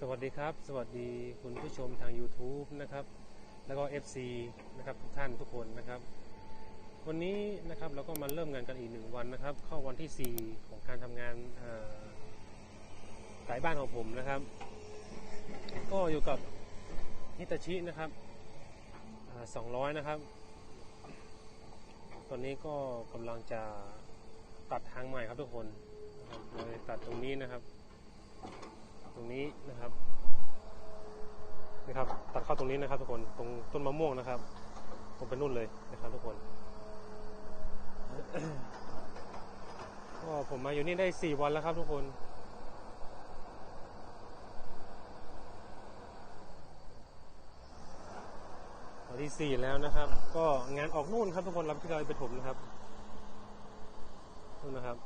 สวัสดีครับ สวัสดีคุณผู้ชมทาง YouTube นะครับ แล้วก็ FC นะครับทุกท่านทุกคนนะครับ วันนี้นะครับเราก็มาเริ่มงานกันอีกหนึ่งวันนะครับ เข้าวันที่ 4 ของการทำงานสายบ้านของผมนะครับ ก็อยู่กับฮิตาชินะครับสองร้อยนะครับ ตอนนี้ก็กำลังจะตัดทางใหม่ครับทุกคนนะครับเลยตัดตรงนี้นะครับ ตรงนี้นะครับนะครับ ตัดเข้าตรงนี้นะครับ ทุกคนตรงต้นมะม่วงนะครับตรงไปนู่นเลยนะครับ ทุกคนก็ผมมาอยู่นี่ได้สี่วันแล้วครับ ทุกคนวันที่สี่แล้วนะครับ ก็งานออกนู่นครับทุกคนรับที่เราไปถมนะครับนู่นนะครับ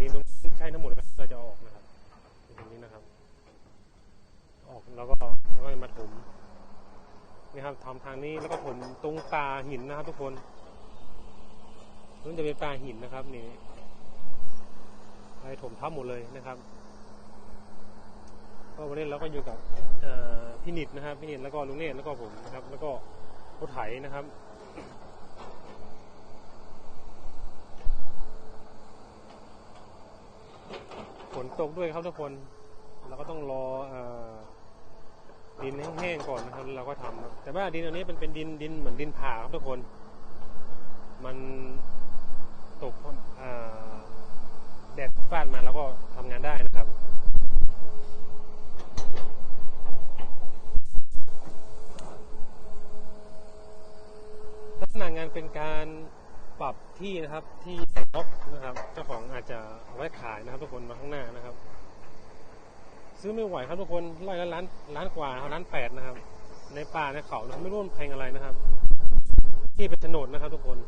ดินตรงนี้ใช้ทั้งหมดเลยเราจะเอาออกนะครับตรงนี้นะครับ ออกแล้วก็แล้วก็มาถมนี่ครับ ทางนี้แล้วก็ถมตรงป่าหินนะครับ ทุกคนนั่นจะเป็นป่าหินนะครับนี่ไปถมทับหมดเลยนะครับก็วันนี้เราก็อยู่กับพี่นิดนะครับพี่นิดแล้วก็ลุงเนตแล้วก็ผมนะครับ แล้วก็รถไถนะครับฝนตกด้วยครับทุกคน เราก็ต้องรอเออ ดินแห้งๆก่อนนะครับเราก็ทำครับแต่ว่าดินอันนี้เป็นเป็นดินดินเหมือนดินผ่าครับทุกคน มันตกแดดฟาดมาแล้วก็ทำงานได้นะครับลักษณะงานเป็นการปรับที่นะครับที่ล็อกนะครับ เจ้าของอาจจะเอาไว้ขายนะครับทุกคนมาข้างหน้านะครับ ซื้อไม่ไหวครับทุกคนไร่ละล้านล้านกว่าครับล้านแปดนะครับ ในป่าในเขานะครับไม่รู้มันแพงอะไรนะครับ ที่เป็นโฉนดนะครับ ทุกคน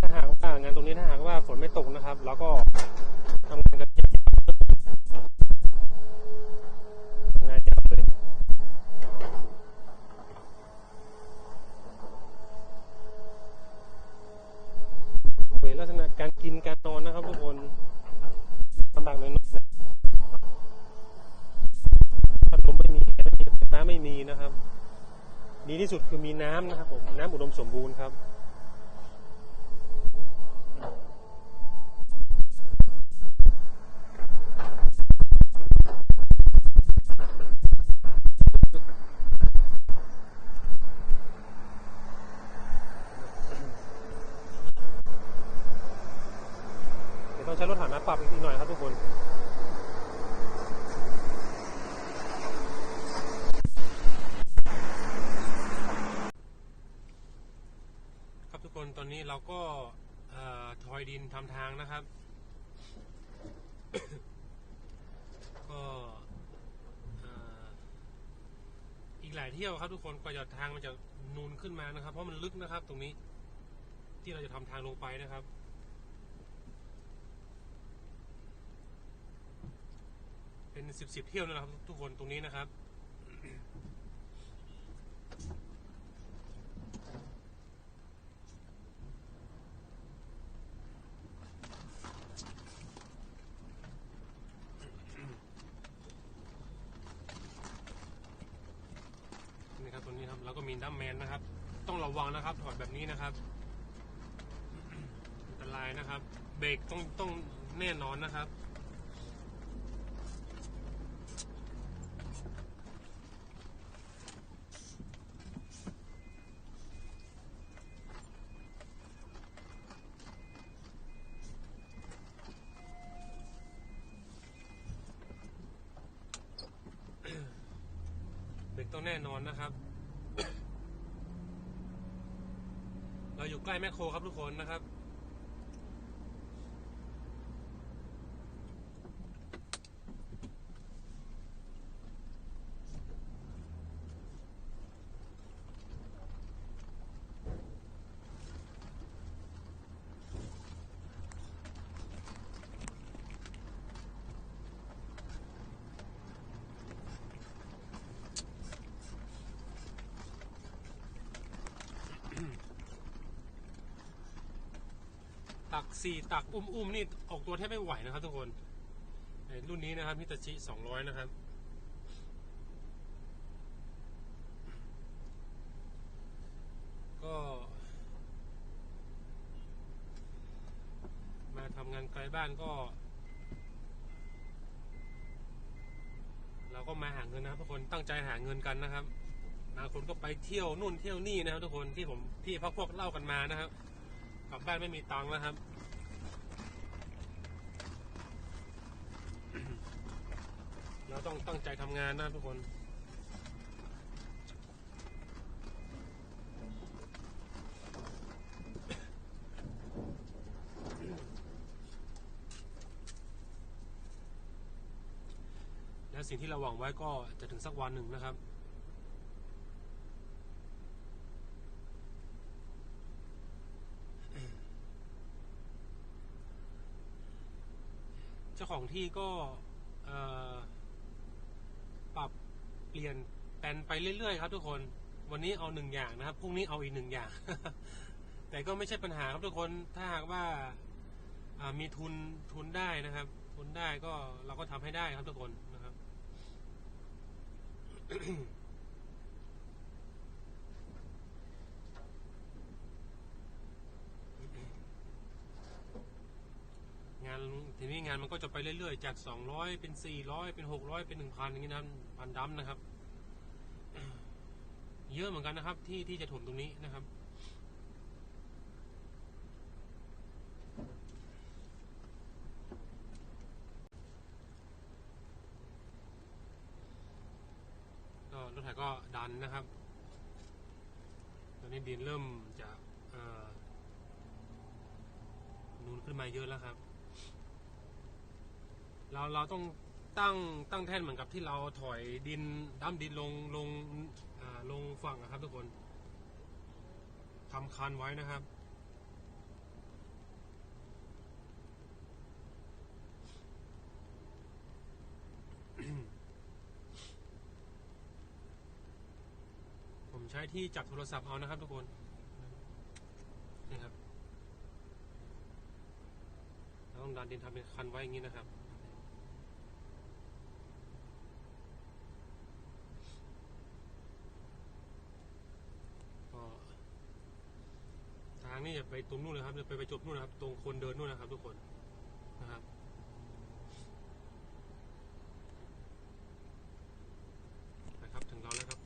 ถ้าหากว่างานตรงนี้ถ้าหากว่าฝนไม่ตกนะครับ แล้วก็ทำงานกันทำงานยาวเลยเห็นลักษณะการกินการนอน ดีที่สุดคือมีน้ำนะครับผมน้ำอุดมสมบูรณ์ครับเดี๋ยวต้องใช้รถถังน้ำปรับอีกหน่อยครับทุกคน ครับทุกคนตอนนี้ เราก็อทอยดินทำทางนะครับ ก็อีกหลายเที่ยวครับทุกคนกว่าจะทางมันจะนูนขึ้นมานะครับ เพราะมันลึกนะครับ ตรงนี้ ที่เราจะทำทางลงไปนะครับเป็นสิบสิบเที่ยวนะครับ ทุกคนตรงนี้นะครับ นี่ครับตรงนี้ครับแล้วก็มี ดัมแมนนะครับ ต้องระวังนะครับ ถอดแบบนี้นะครับอันตรายนะครับ เบรกต้องต้องแน่นอนนะครับเบรกต้องแน่นอนนะครับ เราอยู่ให้แมคโครครับทุกคนนะครับ ตักสี่ตักอุ้มๆนี่ออกตัวแทบไม่ไหวนะครับทุกคนรุ่นนี้นะครับฮิตาชิสองร้อยนะครับก็มาทำงานไกลบ้านก็ เราก็มาหาเงินนะครับทุกคนตั้งใจหาเงินกันนะครับบางคนก็ไปเที่ยวนู่นเที่ยวนี่นะครับทุกคนที่ผมที่พักพวกเล่ากันมานะครับ กลับบ้านไม่มีตังค์แล้วครับเราต้องตั้งใจทำงานนะทุกคน และสิ่งที่เราหวังไว้ก็จะถึงสักวันหนึ่งนะครับ จ้าของที่ก็ปรับเปลี่ยนแปลนไปเรื่อยๆครับทุกคน วันนี้เอาหนึ่งอย่างนะครับพรุ่งนี้เอาอีกหนึ่งอย่าง แต่ก็ไม่ใช่ปัญหาครับทุกคนถ้าหากว่าอ่ามีทุนทุนได้นะครับ ทุนได้ก็เราก็ทำให้ได้ครับทุกคนนะครับ งานทีนี้งานมันก็จะไปเรื่อยๆ จาก 200 เป็น 400 เป็น 600 เป็น 1,000 อย่างนี้นะพันดัมนะครับ เยอะเหมือนกันนะครับ ที่ที่จะถมตรงนี้นะครับก็รถไถก็ดันนะครับ ตอนนี้ดินเริ่มจะนูนขึ้นมาเยอะแล้วครับ เราเราต้องตั้งตั้งแท่นเหมือนกับที่เราถอยดินดั้มดินลงลงอ่าลงฝั่งนะครับ ทุกคนทำคันไว้นะครับผมใช้ที่จับโทรศัพท์เอานะครับทุกคนนี่ครับเราต้องดันดินทำเป็นคันไว้อย่างนี้นะครับ ก็ทางนี้จะ ไปตรงนู้นเลยครับจะไปไปจบนู่นนะครับ ตรงคนเดินนู่นนะครับ ทุกคนนะครับ นะครับถึงเราแล้วครับ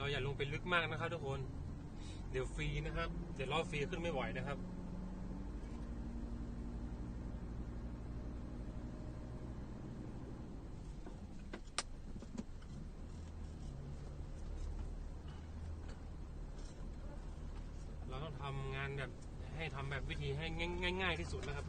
เราอย่าลงไปลึกมากนะครับทุกคน เดี๋ยวฟรีนะครับ เดี๋ยวล้อฟรีขึ้นไม่ไหวนะครับเราต้องทำงานแบบให้ทำแบบวิธีให้ง่าย ๆ ที่สุดนะครับ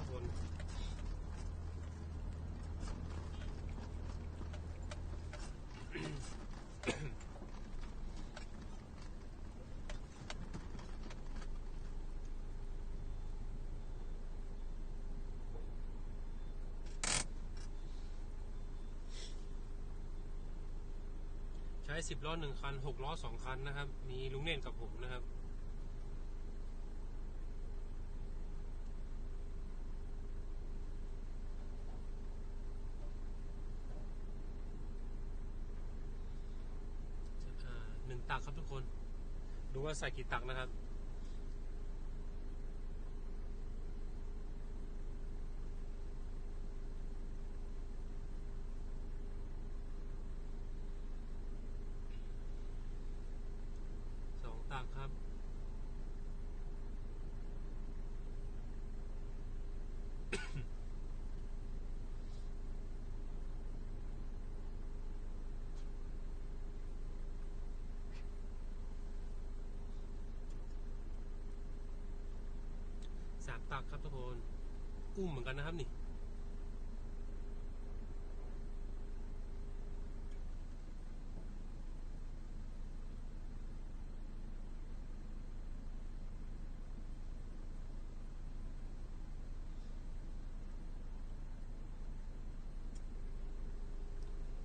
สิบล้อหนึ่งคันหกล้อสองคันนะครับ มีลุงเน่นกับผมนะครับอ่าหนึ่งตักครับทุกคน ดูว่าใส่กี่ตักนะครับ ตักครับทุกคน อุ้มเหมือนกันนะครับนี่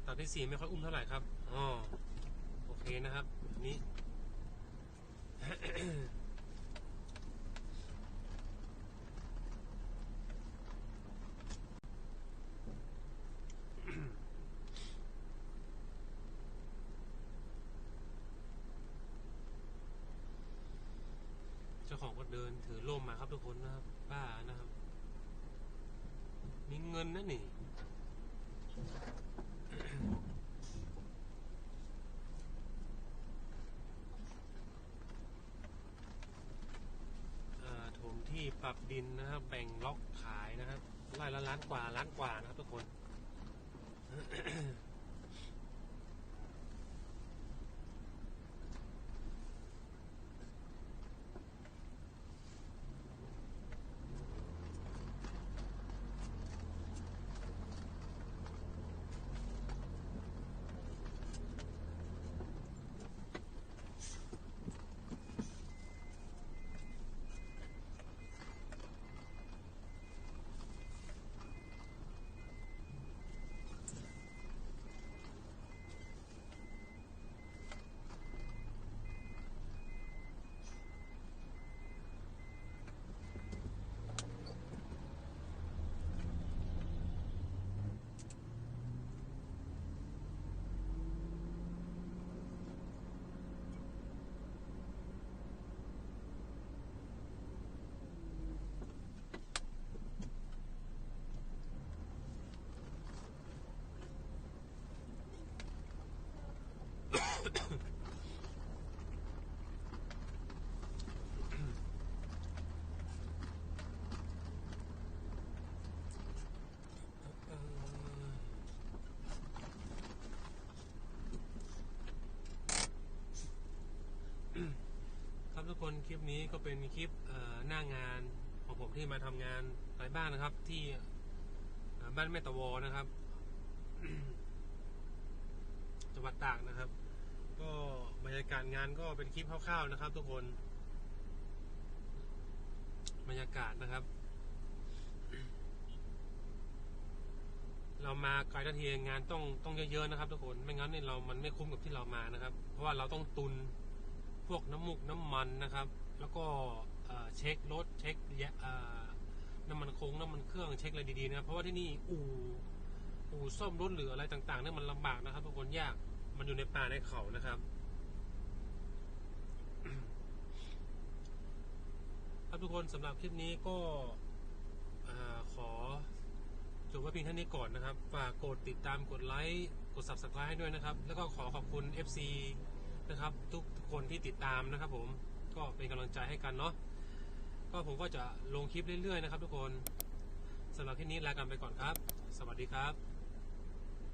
ตักที่สี่ไม่ค่อยอุ้มเท่าไหร่ครับ อ๋อ โอเคนะครับอันนี้ เจ้าของก็เดินถือร่ มาครับทุกคนนะครับบ้านะครับ มีเงินนะนี่เอ่อถมที่ปรับดินนะครับ แบ่งล็อกขายนะครับไร่ละล้านกว่าล้านกว่านะครับทุกคน เอ่อ คนคลิปนี้ก็เป็นคลิปหน้างานของผมที่มาทำงานหลายบ้านนะครับ ที่บ้านแม่ตะวอนะครับจังหวัดตากนะครับ ก็บรรยากาศงานก็เป็นคลิปคร่าวๆนะครับ ทุกคนบรรยากาศนะครับ เรามาไกลทันทีงานต้องต้องเยอะๆนะครับ ทุกคนไม่งั้นเนี่ยเรามันไม่คุ้มกับที่เรามานะครับ เพราะว่าเราต้องตุน พวกน้ำมูกน้ำมันนะครับ แล้วก็เช็ครถเช็คน้ำมันคงน้ำมันเครื่องเช็คอะไรดีๆนะเพราะว่าที่นี่อู่อู่ซ่อมรถหรืออะไรต่างๆเนี่ยมันลำบากนะครับทุกคนยากมันอยู่ในป่าในเขานะครับครับทุกคนสำหรับคลิปนี้ก็ขอจบไว้เพียงเท่านี้ก่อนนะครับ ฝากกดติดตามกดไลค์ กด subscribe ให้ด้วยนะครับ แล้วก็ขอขอบคุณ FC นะครับ ทุก คนที่ติดตามนะครับ ผมก็เป็นกำลังใจให้กันเนาะก็ผมก็จะลงคลิปเรื่อยๆนะครับ ทุกคนสำหรับที่นี้ลากันไปก่อนครับ สวัสดีครับ